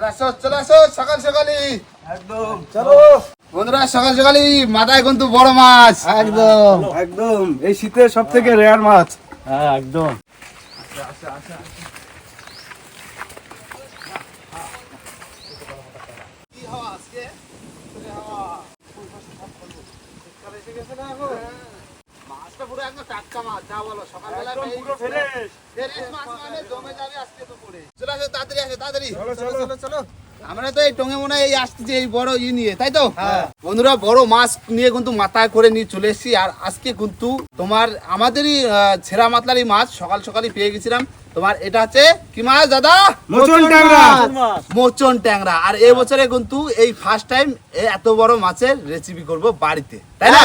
সকাল সকালই। একদম। চলো। বন্ধুরা সকাল সকালই মাথায় কিন্তু বড় মাছ। একদম। একদম। এই শীতের সব থেকে রেয়ার মাছ। হ্যাঁ একদম মাছটা পুরো একদম টাটকা মাছ যা বলো সকালবেলা একদম পেয়ে পুরো গেছে। ফ্রেশ ফ্রেশ মাছ মানে জমে যাবে আজকে তো পড়ে চলে আসো তাড়াতাড়ি আসো তাড়াতাড়ি চলো চলো চলো চলো আমরা তো এই টঙ্গে মনে হয় এই আসতেছি এই বড় ই নিয়ে তাই তো? হ্যাঁ। বন্ধুরা বড় মাছ নিয়ে কিন্তু মাথায় করে নিয়ে চলে এসেছি। আর আজকে কিন্তু তোমার আমাদেরই আহ, ছেঁড়া মাতলারই মাছ সকাল সকালই পেয়ে গেছিলাম। তোমার এটা হচ্ছে কি মাছ দাদা? মোচন ট্যাংরা। মোচন ট্যাংরা। আর এই বছরে কিন্তু এই ফার্স্ট টাইম এত বড় মাছের রেসিপি করব বাড়িতে। তাই না।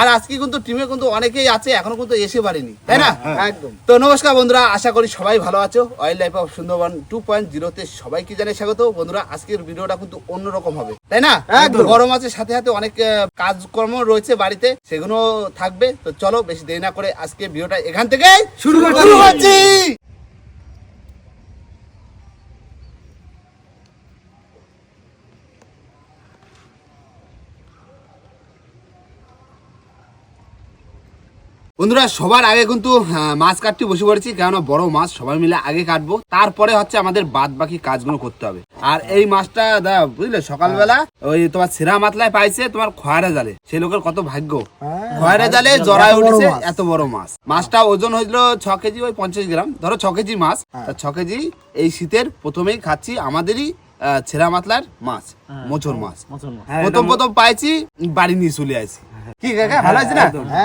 আর আজকে কিন্তু টিমে কিন্তু অনেকেই আছে এখনও কিন্তু এসে পারেনি। তাই না? হ্যাঁ, একদম। তো নমস্কার বন্ধুরা আশা করি সবাই ভালো আছো। Wild life of Sundarban two point জিরোতে সবাইকে জানাই স্বাগত। বন্ধুরা আজকের ভিডিওটা কিন্তু অন্যরকম হবে। তাই না? একদম। বড় মাছের সাথে সাথে অনেক কাজকর্ম রয়েছে বাড়িতে সেগুলো থাকবে। তো চলো বেশি দেরি না করে আজকে ভিডিওটা এখান থেকে শুরু করছি। বন্ধুরা সবার আগে কিন্তু মাছ কাটতে বসে পড়েছি কেননা বড় মাছ সবাই মিলে আগে কাটবো। তারপরে হচ্ছে আমাদের বাদ বাকি কাজগুলো করতে হবে। আর এই মাছটা দা বুঝলে সকালবেলা ওই তোমার ছেঁড়া মাতলায় পাইছে তোমার খয়ারা জালে। সেই লোকের কত ভাগ্য। খয়ারা জালে জড়ায় উঠেছে এত বড় মাছ। মাছটা ওজন হইছিল ছ কেজি ওই পঞ্চাশ গ্রাম। ধরো ছ কেজি মাছ। তা ছ কেজি এই শীতের প্রথমেই খাচ্ছি আমাদেরই ছেঁড়া মাতলার মাছ। মোচর মাছ। হ্যাঁ, প্রথম প্রথম পাইছি বাড়ি নিয়ে চলে আসি। কি কাকা ভালো আছে না?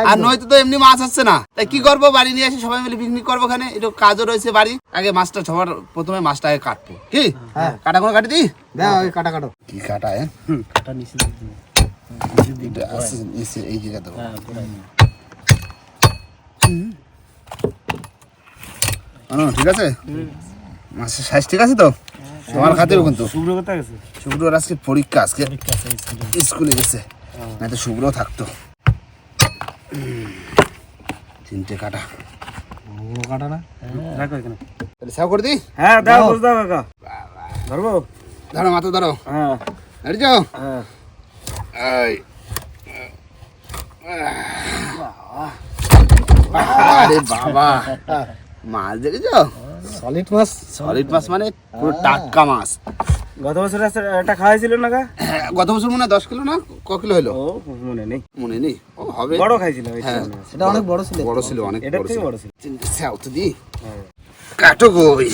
আর নয়তো তো এমনি মাছ আসছে না। তাই কি করব বাড়ি নিয়ে এসে সবাই মিলে পিকনিক করব ওখানে? একটু কাজও রয়েছে বাড়ি। আগে মাছটা সবার প্রথমে মাছটা আগে কাটবো। কি? হ্যাঁ। কাটা কোনো কাটি দি? কাটা কাটো। কি কাটা হ্যাঁ কাটা নিচে দিতে এই জায়গা দেবো হ্যাঁ পুরাই। হুম, ঠিক আছে? মাছের সাইজ ঠিক আছে তো? তোমার খাতেও কিন্তু। শুভ্র কোথায় গেছে? শুক্রবার আজকে পরীক্ষা আজকে। স্কুলে গেছে। না তো শুভ্র থাকতো। তিনটে কাটা। কাটা না? রাখো এখানে। তাহলে সাও করে দিই হ্যাঁ দাও দাও কাকা। ধরবো? ধরো মাথা ধরো। হ্যাঁ। রেডি যাও। হ্যাঁ। আরে বাবা। মাছ দেখেছ সলিড মাছ? সলিড মাছ মানে পুরো টাটকা মাছ। গত বছর একটা খাওয়াইছিল না হ্যাঁ, গত বছর মনে হয় দশ কিলো না? ক কিলো হলো? ও মনে নেই। মনে নেই। ও হবে। বড় খাইছিল ওই হ্যাঁ। এটা অনেক বড় ছিল। বড় ছিল অনেক বড় থেকে ছিল। বড় ছিল। তো দি। কাটো গই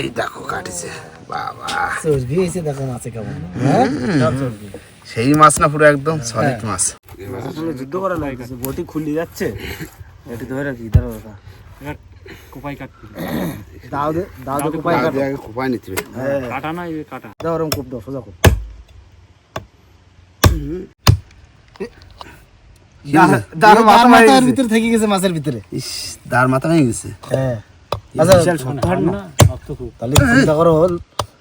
এই দেখো কাটিছে। বাবা। চর্বি হয়েছে দেখো মাছে কেমন। সেই মাছ না পুরো একদম সলিড মাছ। মাছের সঙ্গে যুদ্ধ করা লাগছে বটি খুলি যাচ্ছে। এটি ধরে রাখি দাঁড়ো কোপাই কাটতে দাও দে দাও দে কোপাই আগে আগে কোপায় নিতে হবে। কাটা না এই কাটা। দাও ওরম কোপ দাও সোজা কোপ। দাঁড়ো, মাথা মারি মাথার ভিতরে থেকে গেছে মাছের ভিতরে। ইস দার মাথা ভেঙে গেছে। হ্যাঁ। আচ্ছা বিশাল শক্ত হাড় না না। শক্ত খুব তাহলে চিন্তা করো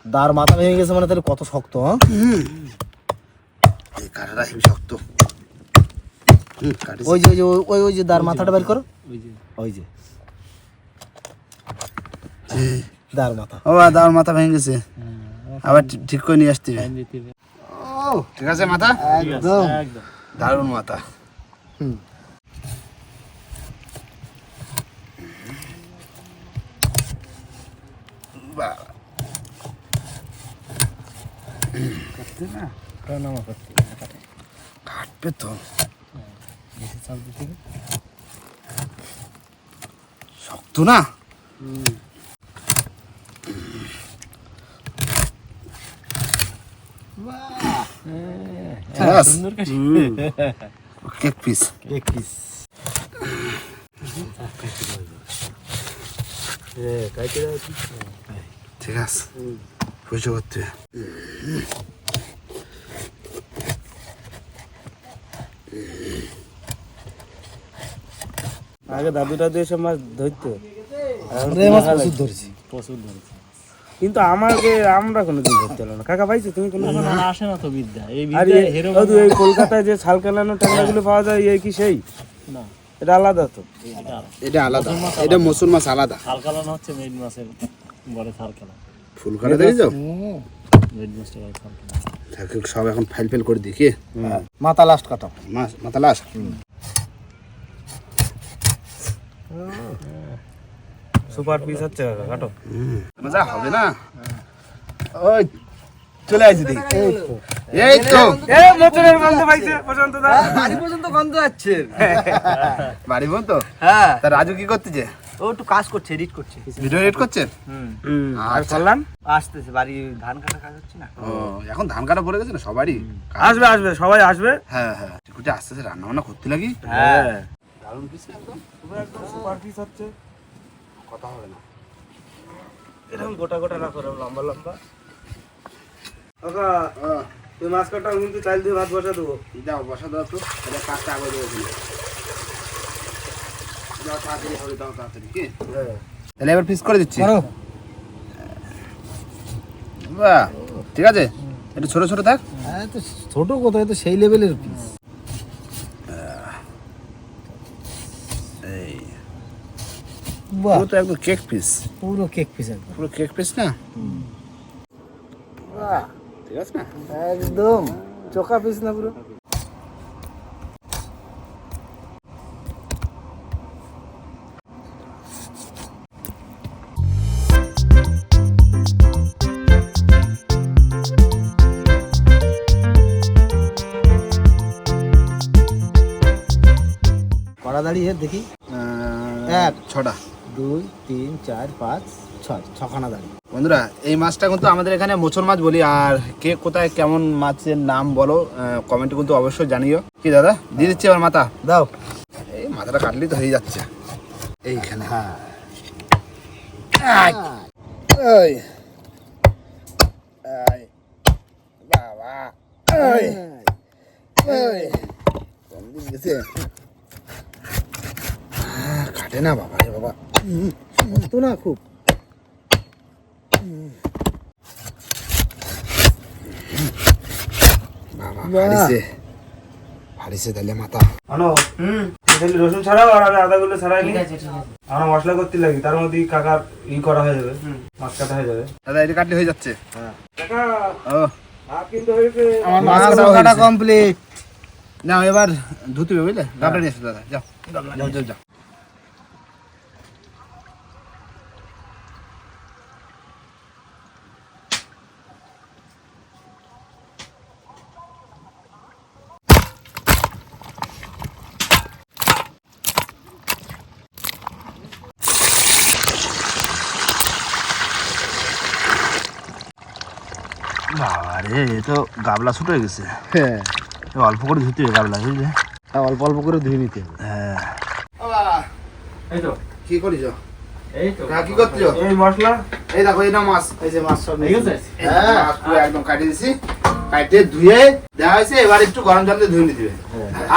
দার মাথা ভেঙে গেছে মানে তাহলে কত শক্ত হ্যাঁ? এই কাটাটা হেবি শক্ত। ওই যে ওই যে ওই- ওই ওই যে দার মাথাটা বের করো। ওই যে। ওই যে। দার মাথা ও দার মাথা ভেঙে গেছে। আবার ঠিক- ঠিক করে নিয়ে আসতে ও ঠিক আছে মাথা? একদম। দারুণ মাথা। হুম। কাটবে তো। শক্ত না ব্যাস, সুন্দর কাটি কেক পিস এক পিস ঠিক আছে পয়সা করতে আগে দাদু দাদু এসব মাছ ধরতো। প্রচুর ধরেছি। প্রচুর ধরেছে। কিন্তু আমাকে আমরা কোনোদিন ধরতে হলো না। কাকা পাইছো তুমি কোনো আসে না তো বিদ্যা। এই বিদ্যা এই- দাদু এই কলকাতায় যে ছাল কালানো ট্যাংরা গুলো পাওয়া যায় এই কি সেই? না। এটা আলাদা তো। এটা আলাদা। এটা মসুর মাছ আলাদা। ছাল কালানো হচ্ছে মেড মাছের বলে ছাল কালা ফুল কাটা মেড মাছটা বলে ছাল কালা সব এখন ফাইল ফাইল করে দেখি মাথা লাস্ট কাটা মাছ মাথা লাস সুপার পিস হচ্ছে কাকা কাটো। মজা হবে না? ওই চলে আসি দেখি এই তো। এ মোচনের গন্ধ পাইছে পর্যন্ত দা। বাড়ি পর্যন্ত গন্ধ যাচ্ছে বাড়ি বোন তো হ্যাঁ। তা রাজু কি করতেছে? ও একটু কাজ করছে এডিট করছে। ভিডিও এডিট করছেন আর আচ্ছা। করলাম আসতেছে বাড়ি ধান কাটা কাজ হচ্ছে না? ও এখন ধান কাটা পড়ে গেছে না সবারই? আসবে আসবে সবাই আসবে। হ্যাঁ হ্যাঁ। টিকুটি আস্তে আস্তে রান্না বান্না করতে লাগি। হ্যাঁ। দারুণ পিস একদম। সুপার পিস হচ্ছে। কথা হবে না। এরকম গোটা গোটা না করে লম্বা লম্বা। কাকা তুই মাছ কাটা কিন্তু চাল দিয়ে ভাত বসা দেবো। দাও বসা দাও তো। তাহলে কাজটা আগে দেবো। তুমি। দাও তাড়াতাড়ি হবে দাও তাড়াতাড়ি কি? তাহলে এবার পিস করে দিচ্ছি। বাহ ঠিক আছে? একটু ছোট ছোট থাক। হ্যাঁ তো ছোট কোথায়? তো সেই লেভেলের পিস এই বাহ পুরো তো একদম কেক পিস পুরো কেক পিস একদম। পুরো কেক পিস না? ঠিক আছে না? একদম। চোখা পিস না পুরো? কড়া দাঁড়িয়ে দেখি। এক। ছটা। দুই তিন চার পাঁচ ছয় ছখানা দাঁড়িয়ে বন্ধুরা এই মাছটা কিন্তু আমাদের এখানে মোচর মাছ বলি আর কে কোথায় কেমন মাছের নাম বলো কমেন্টে কিন্তু অবশ্যই জানিও। কি দাদা দিয়ে দিচ্ছি এবার মাথা? দাও। এই মাথাটা কাটলেই তো হয়ে যাচ্ছে। এইখানে। হ্যাঁ। এই। বাবা। এই। এই। গেছে? আহ, কাটে না বাবা রে বাবা। তো না খুব হারিছে। হারিছে তাহলে মাথা। আনো হুম রসুন ছাড়াও আর আমি আদাগুলো ছাড়াই নি। আমরা মশলা করতে লাগি তার মধ্যে কাকার ই করা হয়ে যাবে মাছ কাটা হয়ে যাবে। দাদা এটা কাটলে হয়ে যাচ্ছে। কাকা ও। ভাত কিন্তু হয়েছে। আমার মাছ মাছ কাটা কাটা কমপ্লিট না এবার ধুতে হবে বুঝলে গাবলা নিয়ে এসো দাদা যাও যাও যাও যাও বাবা রে গাবলা ছোট হয়ে গেছে। হ্যাঁ। অল্প করে ধুতে হবে গাবলা বুঝলে অল্প অল্প করে ধুয়ে নিতে হবে। হ্যাঁ। এই তো। কি করিস? এই তো। কি করছিস এই মশলা। এই দেখো এই না মাছ। এই যে মাছ সব ঠিক আছে। এই মাছ পুরো একদম কাটিয়ে দিছি। কাটিয়ে ধুয়ে দেওয়া হয়েছে এবার একটু গরম জল দিয়ে ধুয়ে নিতে হবে।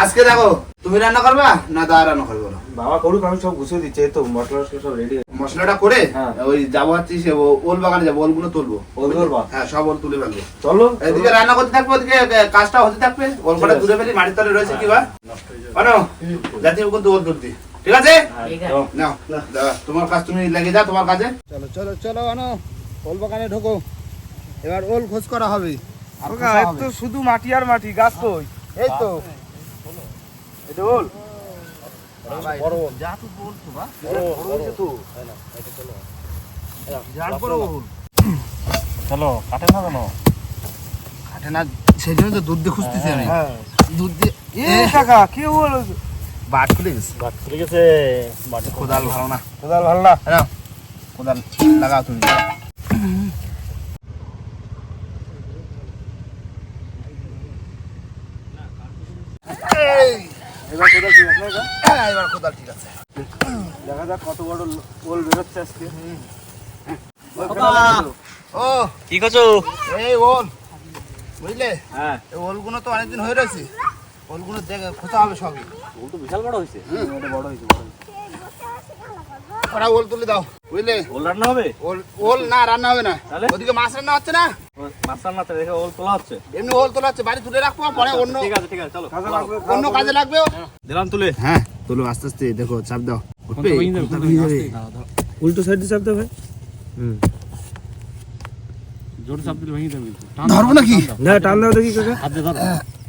আজকে দেখো তুমি রান্না করবা না দা রান্না করবে? বাবা করুক আমি সব গুছিয়ে দিচ্ছি তো মশলা সব রেডি মশলাটা করে হ্যাঁ। ওই যাব হচ্ছে সে ওল বাগানে যাব ওলগুলো তুলবো। ওল করবা? হ্যাঁ সব ওল তুলে ফেলব। চলো। এদিকে রান্না করতে থাকব ওদিকে কাজটা হতে থাকবে। ওল কটা তুলে ফেলি মাটির তলে রয়েছে কি বা যাতে কিন্তু ওল তুলতি ঠিক আছে? নাও তোমার কাজ তুমি লেগে যাও তোমার কাজে। চলো চলো চলো আনো। ওল বাগানে ঢোকো। এবার ওল খোঁজ করা হবে। আর। তো শুধু মাটি আর মাটি গাছ কই এই তো। এটা চলো কাটে না কেন? কাটে না সেই জন্য তো দুধ দিয়ে খুঁজতেছি আমি। হ্যাঁ দুধ দিয়ে এই কাকা কি বল বাট খুলে গেছে। বাদ খুলে গেছে। কোদাল ভালো না। কোদাল ভালো না? কোদাল লাগাও তুমি এই, এবার হ্যাঁ, এবার কোদাল ঠিক আছে। দেখা যাক কত বড় ওল বেরোচ্ছে আজকে। ও! কি করছ? এই ওল। বুঝলে? হ্যাঁ। এই ওলগুলো তো অনেকদিন হয়ে রয়েছে। ওলগুলো দেখে খোঁজা হবে সবই। ওল তো বিশাল বড় হয়েছে। এটা বড় হয়েছে ওরা ওল তুলে দাও। বুঝলে ওল রান্না হবে ওল ওল না রান্না হবে না তাহলে? ওদিকে মাছ রান্না হচ্ছে না মাছ রান্নাতে দেখে ওল তোলা হচ্ছে এমনি ওল তোলা হচ্ছে বাড়ি তুলে রাখব পরে অন্য ঠিক আছে ঠিক আছে চলো অন্য কাজে লাগবে দিলাম তুলে হ্যাঁ তোলো আস্তে আস্তে দেখো চাপ দাও উল্টো সাইড ভাই জোরে চাপ দিলে ভেঙে যাবে ধরবো নাকি না টান দাও দেখি কাকা হাতে ধরো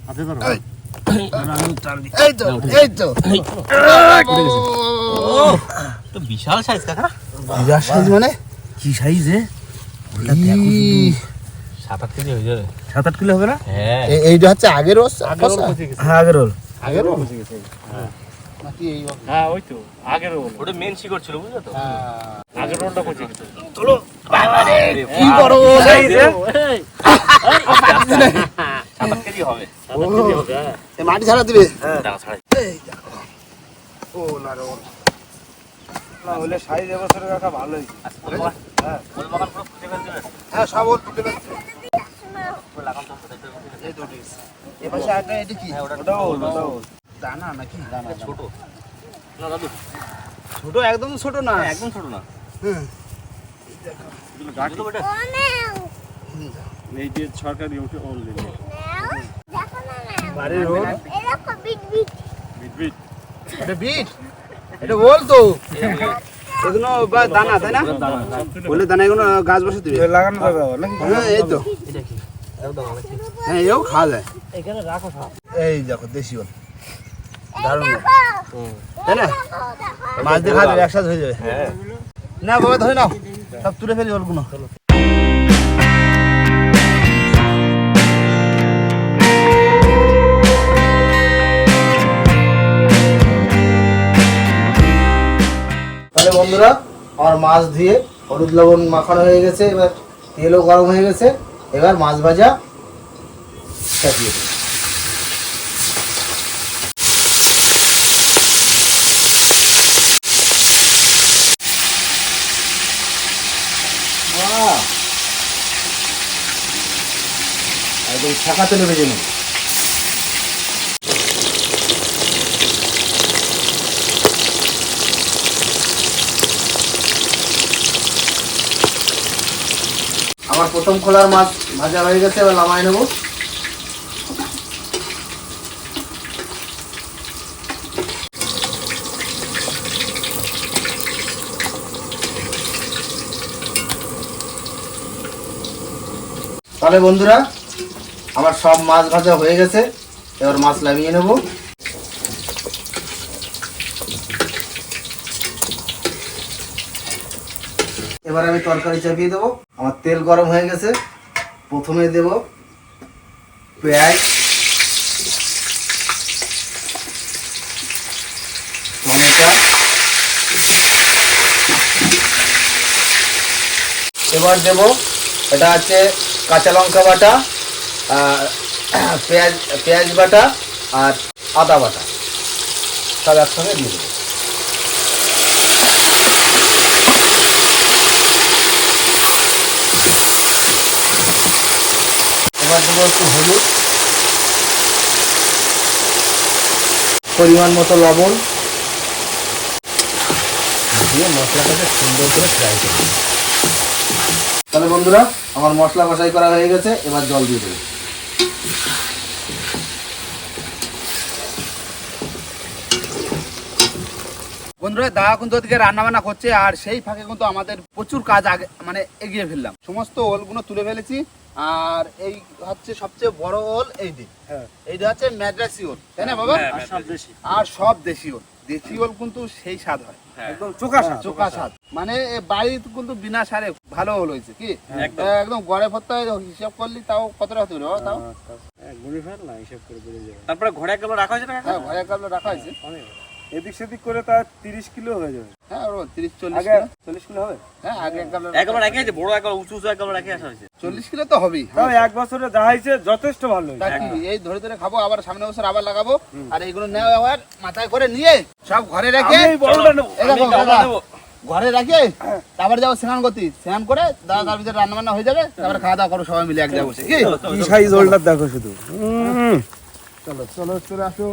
হাতে ধরো এই তো এই তো তো বিশাল সাইজ কাকা বিরাট সাইজ মানে? কি সাইজ এ? সাত আট কেজি হয়ে যাবে। সাত আট কিলো হবে না? হ্যাঁ। এইটা হচ্ছে আগের রোজ হ্যাঁ আগের রোল আগের হ্যাঁ। ওই তো। আগের রোল ওটা মেন শিকড় ছিল বুঝলো তো? আগের রোলটা পচে গেছে। কি করো সাইজ সাত কেজি হবে। মাটি ছাড়া দিবে? ও। না হলে সাইজ এবছর কাকা ভালোই। ওল বাগান পুরো ফুটে ফেলতে হবে হ্যাঁ সব ওর তুলে ফেলছে। এই তো উঠে গেছে। এ পাশে আরেকটা এটা কি? ওটাও ওল ওটাও ওল। দানা নাকি? দানা ছোট। না দাদু। ছোট একদম ছোট না। একদম ছোট না। হুম। ছোট বেটা। এই যে সরকারি উঠে ওল দিলে বাড়ির রোল বিট বিট এটা বিট? এটা বল তো। এগুলো বা দানা তাই না? বলে দানা এগুলো গাছ বসে দিবে লাগানো যাবে হ্যাঁ এই তো। হ্যাঁ এও খাওয়া যায়। এখানে রাখো এই দেখো দেশি ওল দারুণ তাই না? মাছ দিয়ে যাবে একসাথে হয়ে যাবে। না বাবা ধরে নাও। সব তুলে ফেলি ওলগুলো বন্ধুরা আমার মাছ ধুয়ে হলুদ লবণ মাখানো হয়ে গেছে, এবার তেলও গরম হয়ে গেছে, এবার মাছ ভাজা চাপিয়ে দেবো। একদম ছাকা তেলে ভেজে আমার প্রথম খোলার মাছ ভাজা হয়ে গেছে, এবার নামাই নেব। তাহলে বন্ধুরা, আমার সব মাছ ভাজা হয়ে গেছে, এবার মাছ নামিয়ে নেব। এবার আমি তরকারি চাপিয়ে দেবো। আমার তেল গরম হয়ে গেছে। প্রথমে দেব পেঁয়াজ। টমেটো। এবার দেব এটা হচ্ছে কাঁচা লঙ্কা বাটা পেঁয়াজ পেঁয়াজ বাটা আর আদা বাটা। সব একসঙ্গে দিয়ে দেবো। এবার দেবো একটু হলুদ পরিমাণ মতো লবণ দিয়ে মশলাটাকে সুন্দর করে ফ্রাই করে তাহলে বন্ধুরা, আমার মশলা কষাই করা হয়ে গেছে, এবার জল দিয়ে দেবো। বন্ধুরা দাদা কিন্তু ওদিকে রান্না বান্না করছে আর সেই ফাঁকে কিন্তু আমাদের প্রচুর কাজ আগে মানে এগিয়ে ফেললাম। সমস্ত ওলগুলো তুলে ফেলেছি আর এই হচ্ছে সবচেয়ে বড় ওল এই দিক এইটা হচ্ছে ম্যাড্রাসি ওল তাই না বাবা? আর সব দেশি। আর সব দেশি ওল। দেশি ওল কিন্তু সেই স্বাদ হয়। একদম চোখা সাপ চোখা স্বাদ। মানে বাড়িতে কিন্তু বিনা সারে ভালো ওল হয়েছে কি? একদম। গড়ে ভর্তা হিসাব করলি তাও কতটা হতে পারে তাও? হ্যাঁ, গুড়ি ফেল না হিসাব করে বেড়ে যাবে। তারপরে ঘরে রাখা হয়েছে? হ্যাঁ কাবলে রাখা হয়েছে। এদিক সেদিক করে তার তিরিশ কিলো হয়ে যাবে। হ্যাঁ তিরিশ চল্লিশ কিলো। চল্লিশ কিলো হবে? হ্যাঁ আগে একবার রেখে আছে বড় একবার উঁচু উঁচু একবার রেখে আসা হয়েছে। চল্লিশ কিলো তো হবেই তাও এক বছরে যা হয়েছে যথেষ্ট ভালো হয়েছে। তা কি, এই ধরে ধরে খাব আবার সামনে বছর আবার লাগাবো আর এইগুলো নেওয়া আবার মাথায় করে নিয়ে সব ঘরে রেখে। ঘরে রাখে তারপরে যাব স্নান করতে। স্নান করে দাদা তার ভিতরে রান্না বান্না হয়ে যাবে তারপরে খাওয়া দাওয়া করো সবাই মিলে এক জায়গায় বসে কি? সাইজ দেখো শুধু। চলো চলো চলে আসো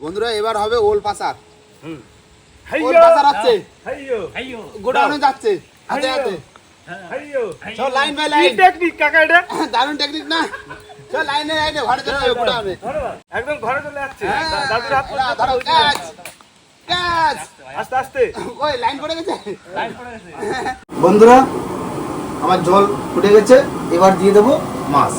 বন্ধুরা এবার হবে ওল পাসার ওল হচ্ছে গোডাউনে যাচ্ছে। হাতে লাইন বাই লাইন। টেকনিক কাকা এটা? দারুণ টেকনিক না? চল লাইনে লাইনে ঘরে চলে যাবে পুরো একদম ঘরে চলে যাচ্ছে। হ্যাঁ, ধরো, ওই লাইন পড়ে গেছে। বন্ধুরা আমার জল ফুটে গেছে। এবার দিয়ে দেবো মাছ।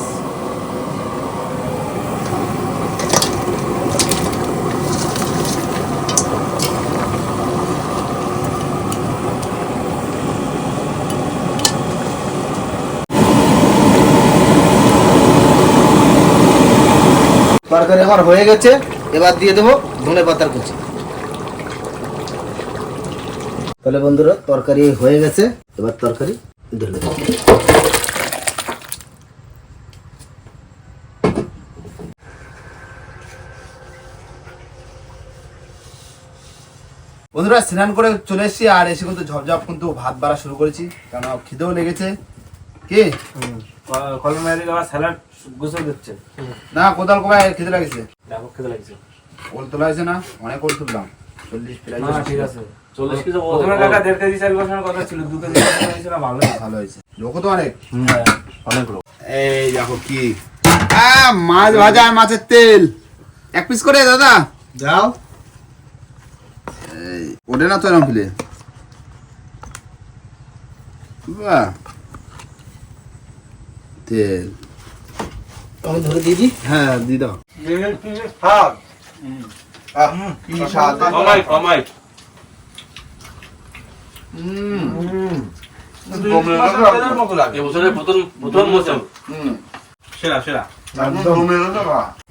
তরকারি আমার হয়ে গেছে, এবার দিয়ে দেবো ধনে পাতার কুচি। তাহলে বন্ধুরা, তরকারি হয়ে গেছে, এবার তরকারি ঢেলে দেবো। বন্ধুরা, স্নান করে চলে এসেছি, আর এসে কিন্তু ঝপঝপ কিন্তু ভাত বাড়া শুরু করেছি কেন খিদেও লেগেছে। কি? কলম মেরে আবার স্যালাড গুছিয়ে দিচ্ছে। না কোদাল খিদে লাগেছে। দেখো খেতে লাগছে। ওল তোলা হয়েছে না? অনেক ওল তুললাম। চল্লিশ প্রায় ঠিক আছে। চল্লিশ কেজি প্রথমে কাকা দেড় কেজি চাল বসানোর কথা ছিল দু কেজি চাল হয়েছিল ভালো ভালো হয়েছে। লোকও তো অনেক। অনেক লোক। এই দেখো কি। মাছ ভাজা আর মাছের তেল। এক পিস করে দাদা। যাও এই, ওঠে না তো এরকম ফিলে বাহ। তেল। আমি ধরে দিয়ে হ্যাঁ দি দাও।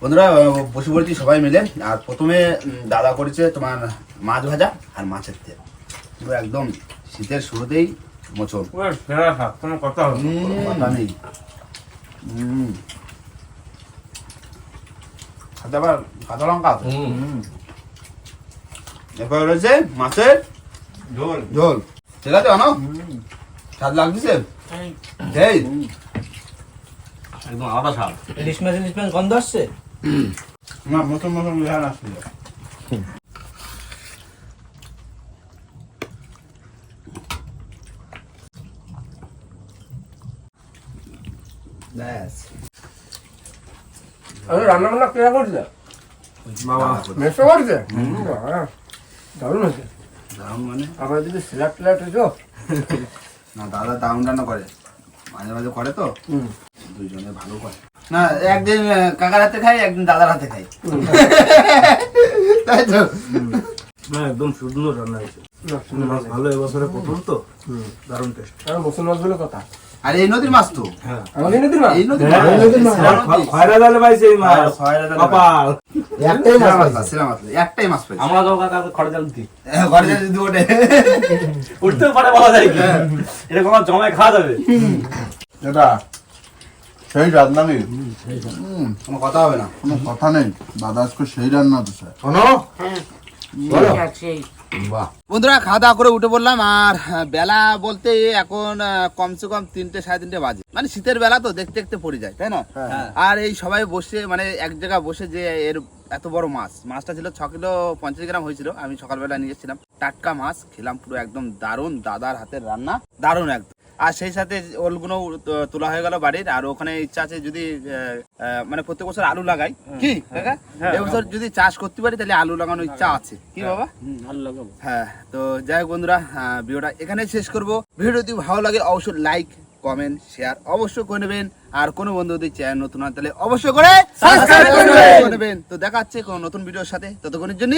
বন্ধুরা বসে পড়েছি সবাই মিলে। আর প্রথমে দাদা করেছে তোমার মাছ ভাজা আর মাছের তেল। একদম শীতের শুরুতেই মোচন কথা নেই। আবার কাঁচা লঙ্কা আছে? এরপর রয়েছে মাছের ঝোল। ঝোল। ঠিক আছে অন স্বাদ লাগতেছে? এই। একদম আলাদা স্বাদ। ইলিশ মাছ ইলিশ মাছ গন্ধ আসছে? না মতন মতন বিহান আসছিল ব্যাস। আরে রান্না বান্না কে করছে? বাবা মেসো করছে? দারুণ হয়েছে। দারুণ মানে? আবার যদি স্ল্যাট ফ্ল্যাট হয়েছো না দাদা দারুণ রান্না করে। মাঝে মাঝে করে তো। দুইজনে ভালো করে। না একদিন কাকার হাতে খাই একদিন দাদার হাতে খাই। তাই তো? না একদম সুন্দর রান্না হয়েছে। মাছ ভালো এবছরে প্রথম তো। দারুণ টেস্ট মুসলমান বলে কথা? আর এই নদীর মাছ তো। আমাদের নদীর মাছ? এই নদীর হ্যাঁ, মাছ। এই নদীর মাছ। খয়রা জালে পাইছে এই মাছ। খয়রা জালে কপাল। একটাই মাছ পাইছি। সেরা মাছ একটাই মাছ পাইছি। আমরা তো কাকা খড় জাল হ্যাঁ, ঘরে যাই যদি ওঠে। উঠতেও পারে বলা যায় কি? জমায় খাওয়া যাবে? এটা সেই রান্না নেই। কোনো কথা হবে না। কোনো কথা নেই। দাদা আজকে সেই রান্না তো স্যার বন্ধুরা খাওয়া দাওয়া করে উঠে পড়লাম আর বেলা বলতে এখন কমসে কম তিনটে সাড়ে তিনটে বাজে। মানে শীতের বেলা তো দেখতে দেখতে পড়ে যায় তাই না? আর এই সবাই বসে মানে এক জায়গায় বসে যে এর এত বড় মাছ মাছটা ছিল ছ কিলো পঞ্চাশ গ্রাম হয়েছিল আমি সকালবেলা নিয়ে এসেছিলাম। টাটকা মাছ খেলাম পুরো একদম দারুণ দাদার হাতের রান্না দারুণ একদম। আর সেই সাথে ওলগুলো তোলা হয়ে গেল বাড়ির। আর ওখানে ইচ্ছা আছে যদি মানে প্রত্যেক বছর আলু লাগাই। কি? কাকা? এবছর যদি চাষ করতে পারি তাহলে আলু লাগানোর ইচ্ছা আছে। কি বাবা? ভালো লাগাবো। হ্যাঁ তো যাই হোক বন্ধুরা ভিডিওটা এখানেই শেষ করব। ভিডিও যদি ভালো লাগে অবশ্যই লাইক কমেন্ট শেয়ার অবশ্যই করে নেবেন। আর কোনো বন্ধু যদি চ্যানেল নতুন হয় তাহলে অবশ্যই করে সাবস্ক্রাইব করে নেবেন। তো দেখা হচ্ছে কোনো নতুন ভিডিওর সাথে। ততক্ষণের জন্য